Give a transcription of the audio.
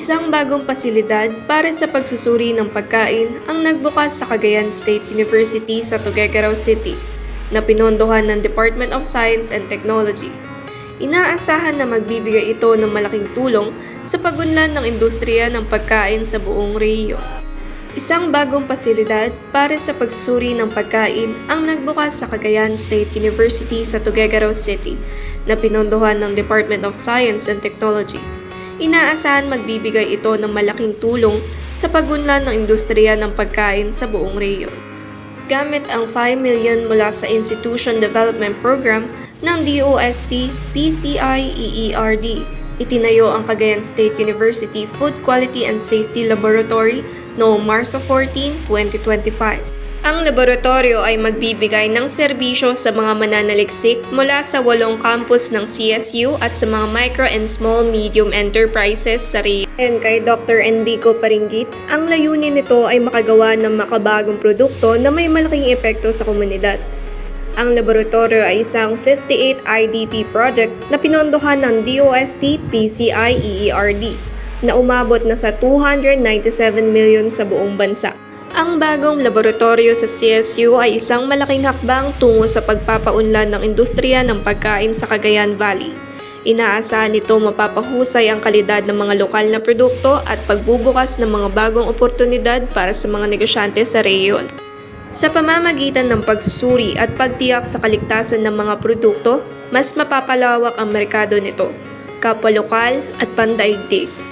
Isang bagong pasilidad para sa pagsusuri ng pagkain ang nagbukas sa Cagayan State University sa Tuguegarao City na pinondohan ng Department of Science and Technology. Inaasahan na magbibigay ito ng malaking tulong sa pagunlad ng industriya ng pagkain sa buong rehiyon. Isang bagong pasilidad para sa pagsusuri ng pagkain ang nagbukas sa Cagayan State University sa Tuguegarao City na pinondohan ng Department of Science and Technology. Inaasahan magbibigay ito ng malaking tulong sa pagunlad ng industriya ng pagkain sa buong rehiyon. Gamit ang 5 million mula sa Institution Development Program ng DOST PCI EERD, itinayo ang Cagayan State University Food Quality and Safety Laboratory noong Marso 14, 2025. Ang laboratorio ay magbibigay ng serbisyo sa mga mananaliksik mula sa walong campus ng CSU at sa mga micro and small medium enterprises sa RIA. Ayon kay Dr. Enrico Paringgit, ang layunin nito ay makagawa ng makabagong produkto na may malaking epekto sa komunidad. Ang laboratorio ay isang 58 IDP project na pinondohan ng DOST PCI EERD na umabot na sa 297 million sa buong bansa. Ang bagong laboratorio sa CSU ay isang malaking hakbang tungo sa pagpapaunlad ng industriya ng pagkain sa Cagayan Valley. Inaasahan nito mapapahusay ang kalidad ng mga lokal na produkto at pagbubukas ng mga bagong oportunidad para sa mga negosyante sa rehiyon. Sa pamamagitan ng pagsusuri at pagtiyak sa kaligtasan ng mga produkto, mas mapapalawak ang merkado nito, kapwa lokal at pandaigdig.